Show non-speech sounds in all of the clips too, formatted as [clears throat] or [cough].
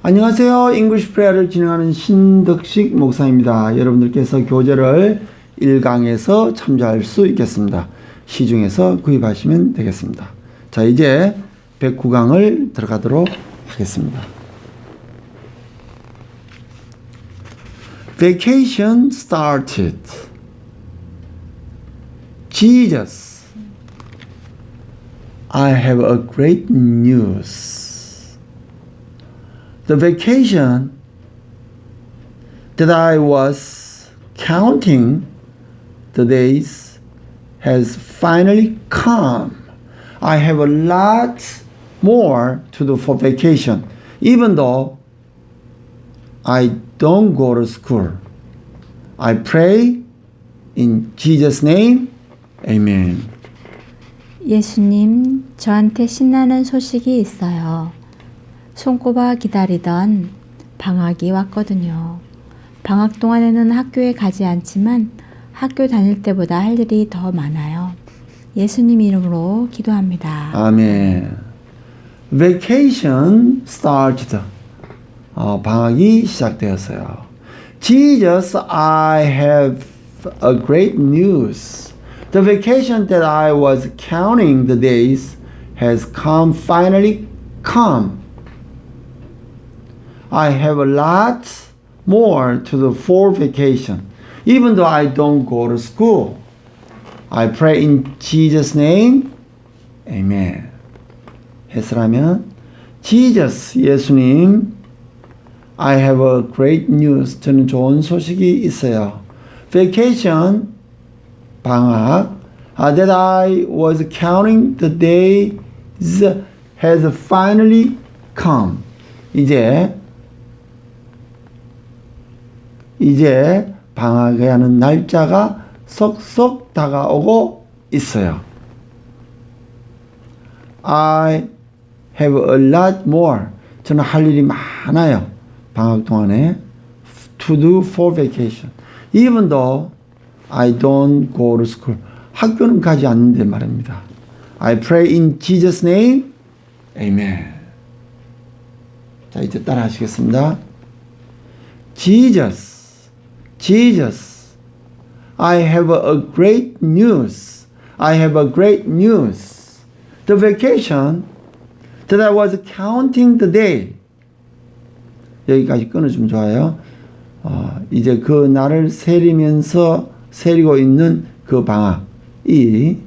안녕하세요. 잉글리시 프레어를 진행하는 신덕식 목사입니다. 여러분들께서 교재를 1강에서 참조할 수 있겠습니다. 시중에서 구입하시면 되겠습니다. 자, 이제 109강을 들어가도록 하겠습니다. Vacation started. Jesus, I have a great news. The vacation that I was counting the days has finally come. I have a lot more to do for vacation, even though I don't go to school. I pray in Jesus' name. Amen. 예수님, 저한테 신나는 소식이 있어요. 손꼽아 기다리던 방학이 왔거든요. 방학 동안에는 학교에 가지 않지만 학교 다닐 때보다 할 일이 더 많아요. 예수님 이름으로 기도합니다. 아멘. Vacation started. 어, 방학이 시작되었어요. Jesus, I have a great news. The vacation that I was counting the days has come finally come. I have a lot more to the fall vacation, even though I don't go to school. I pray in Jesus' name. Amen. 해설하면 Jesus 예수님 I have a great news. 저는 좋은 소식이 있어요. Vacation 방학 uh, that I was counting the days has finally come. 이제 이제 방학에 하는 날짜가 속속 다가오고 있어요. I have a lot more. 저는 할 일이 많아요. 방학 동안에 to do for vacation. Though I don't go to school. 학교는 가지 않는데 말입니다. I pray in Jesus' name. Amen. 자, 이제 따라 하시겠습니다. Jesus, Jesus, I have a great news. I have a great news. The vacation that I was counting the day. 여기까지 끊어주면 좋아요. 어, 이제 그 날을 세리면서 세리고 있는 그 방학이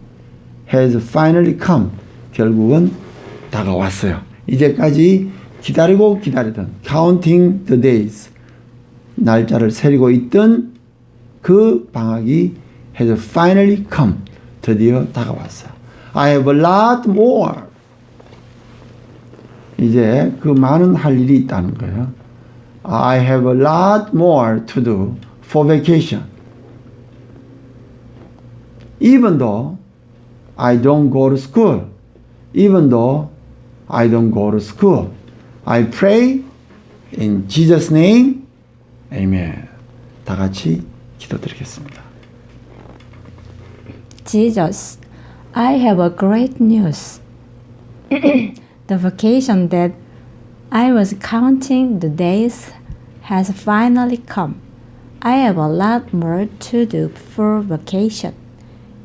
has finally come. 결국은 다가왔어요. 이제까지 기다리고 기다리던 counting the days 날짜를 세리고 있던 그 방학이 has finally come. 드디어 다가왔어요. I have a lot more. 이제 그 많은 할 일이 있다는 거예요. I have a lot more to do for vacation. Even though I don't go to school. Even though I don't go to school. I pray in Jesus' name. Amen. 다 같이 기도드리겠습니다. Jesus, I have a great news. [clears throat] the vacation that I was counting the days has finally come. I have a lot more to do for vacation.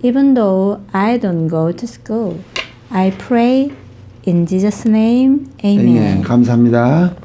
Even though I don't go to school, I pray in Jesus' name. Amen. Amen. 감사합니다.